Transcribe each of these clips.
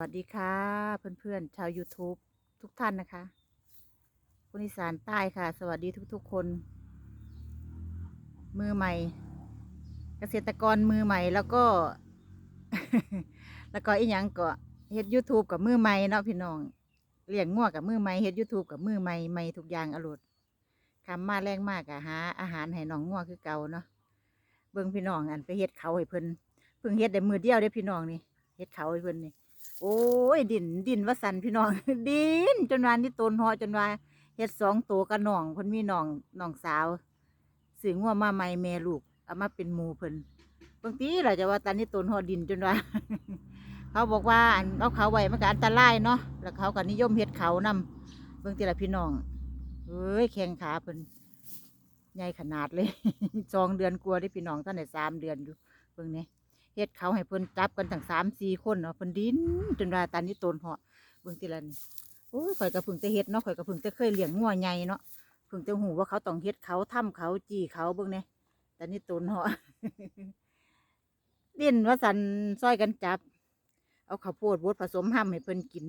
สวัสดีค่ะเพื่อนๆชาว YouTube ทุกท่านนะคะคนอีสานใต้ค่ะ สวัสดีทุกๆคน มือใหม่ เกษตรกรมือใหม่แล้วก็ แล้วก็อีกอย่างก็เฮ็ด YouTube กับมือใหม่เนาะพี่น้องเลี้ยงงัวกับมือใหม่เฮ็ด YouTube กับมือใหม่ใหม่ทุกอย่างอรุณคำมาแรงมากอะหาอาหารให้น้องงัวคือเก่าเนาะเบิ่งพี่น้องอันไปเฮ็ดเขาให้เพิ่นเพิ่งเฮ็ดได้มือเดียวเด้พี่น้องนี่เฮ็ดเขาให้เพิ่นนี่ โอ้ยดินดินว่าสันพี่น้อง ดินจนวานที่ต้นหอจนว่าเฮ็ดสองตัวกับน้องเพิ่นมีน้องน้องสาวสืองัวมาใหม่แม่ลูกเอามาเป็นหมูเพิ่นบางทีเราจะว่าตันที่ต้นหอดินจนว่า เขาบอกว่าอันเอาเขาไว้มันก็อันตรายเนาะแล้วเขาก็นิยมเฮ็ดเขานำเบิ่งทีละพี่น้องเอ้ยแข้งขาเพิ่นใหญ่ขนาดเลยสองเดือนกลัวได้พี่น้องท่านได้สามเดือนอยู่เบิ่งนี่ เฮ็ดเขาให้เพิ่นจับกันทั้งสามสี่คนเนาะเพิ่นดินจนว่าตานนี้ตนเหาะเบิ่งทีละนี่โอ้ยข่อยก็เพิ่งจะเฮ็ดเนาะข่อยก็เพิ่งจะเคยเลี้ยงงัวใหญ่เนาะเพิ่งจะหูว่าเขาต้องเฮ็ดเขาทํเขาจี้เขาเบิ่งเนี่ยตานนี้ตนเหาะดินว่าสันซอยกันจับ เอาข้าวโพดบดผสมห้ำให้เพิ่นกิน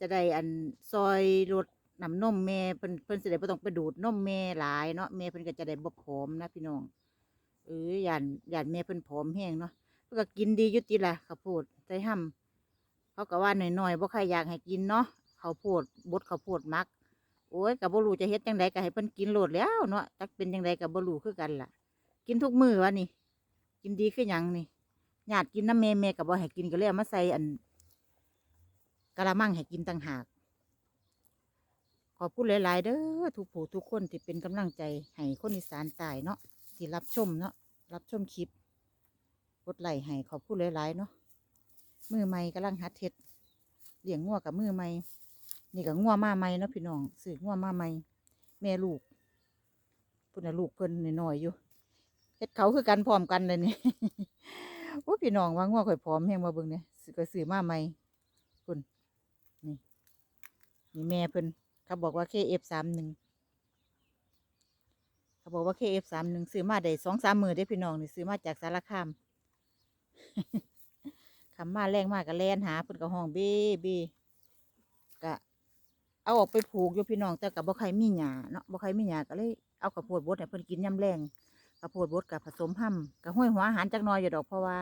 จะได้อันซอยรดน้ำนมแม่เพิ่นเพิ่นสิได้บ่ต้องไปดูดนมแม่หลายเนาะแม่เพิ่นก็จะได้บ่ผอมนะพี่น้องเอ้ยย่านย่านแม่เพิ่นผอมแห้งเนาะ พิ่นก็กินดียู่ติละข้าวโพดใส่ห้ำเขาก็ว่าหน่อยๆบ่ใครอยากให้กินเนาะข้าวโพดบดข้าวโพดมัก โอ้ยก็บ่รู้จะเฮ็ดจังไดก็ให้เพิ่นกินโหลดแล้วเนาะจักเป็นจังไดก็บ่รู้คือกันล่ะ กินทุกมื้อวะนี่ กินดีคือหยังนี่ญาติกินน้ำแม่แม่ก็บ่ให้กินก็เลยเอามาใส่อันกะละมังให้กินต่างหากขอบคุณหลาย ๆ เด้อทุกผู้ทุกคนที่เป็นกำลังใจให้คนอีสานใต้เนาะที่รับชมเนาะรับชมคลิป กดไลค์ให้ขอบคุณหลายๆเนาะมือใหม่กำลังหัดเฮ็ดเลี้ยงงัวกับมือใหม่นี่ก็งัวมาใหม่เนาะพี่น้องซื้องัวมาใหม่แม่ลูกพุ่นน่ะลูกเพิ่นน้อยๆอยู่เฮ็ดเขาคือกันพร้อมกันเลยนี่โอ้พี่น้องว่างัวข่อยพร้อมแฮงมาเบิ่งเนี่ยซื้อก็ซื้อมาใหม่พุ่นนี่นี่แม่เพิ่นเขาบอกว่า KF31 เขาบอกว่า KF31 ซื้อมาได้สองสามมือได้พี่น้องนี่ซื้อมาจากสารคาม คำมาแรงมากก็แลนหาเพิ่นก็ห้องเบ้เบ้ก็เอาออกไปผูกอยู่พี่น้องแต่กับบ่ใครมีหญ้าเนาะบ่ใครมีหญ้าก็เลยเอาข้าวโพดบดให้เพิ่นกินยามแรงข้าวโพดบดกับผสมห้ำกับห้วยหัวอาหารจักหน่อยอยู่ดอกเพราะว่า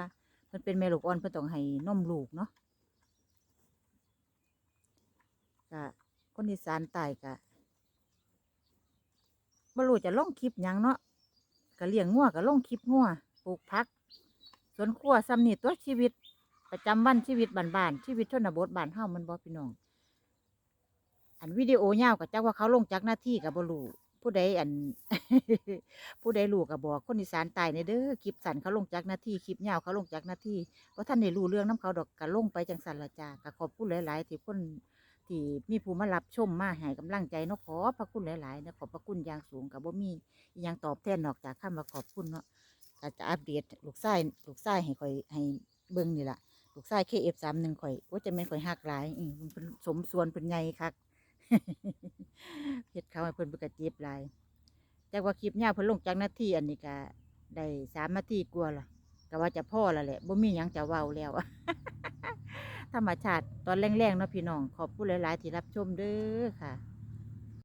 เพิ่นเป็นแม่ลูกอ่อนเพิ่นต้องให้นมลูกเนาะก็คนอีสานใต้ก็บ่รู้จะล่องคลิปหยังเนาะก็เลี้ยงงัวก็ล่องคลิปงัวปลูกผัก วนครัวซ้ำนี่ตัวชีวิต ประจำวันชีวิตบ้านๆชีวิตชนบทบ้านเฮามันบ่พี่น้อง อันวิดีโอยาวก็จักว่าเขาลงจากหน้าที่กับบ่รู้ผู้ใดอัน ผู้ใดรู้ก็บอกคนอีสานใต้ในเด้อคลิปสันเขาลงจากหน้าที่คลิปยาวเขาลงจากหน้าที่เพราะท่านได้รู้เรื่องน้ำเขาดอกก็ลงไปจังสันละจ้าก็ขอบคุณหลาย ๆ ที่คนที่มีผู้มารับชมมาให้กำลังใจเนาะขอพระคุณหลาย ๆ นะขอบพระคุณอย่างสูงกับบ่มีอิหยังตอบแทนนอกจากคำว่าขอบคุณเนาะ ก็จะอัปเดตลูกไส้ลูกไส้ให้ข่อยให้เบิ่งนี่ล่ะลูกไส้เคเอฟสามหนึ่งข่อยว่าจะไม่ข่อยหักหลายอืมมันสมส่วนเป็นใหญ่คักเฮ็ดเขาให้เพิ่นเพิ่นก็เจ็บหลายจากว่าคลิปยาวเพิ่นลงจากหน้าที่อันนี้ก็ได้สามนาทีกว่าล่ะก็ว่าจะพ่อล้วแหละบ่มีหยังจะเว้าแล้วธรรมชาติตอนแรงๆเนาะพี่น้องขอบคุณหลายๆที่รับชมเด้อค่ะ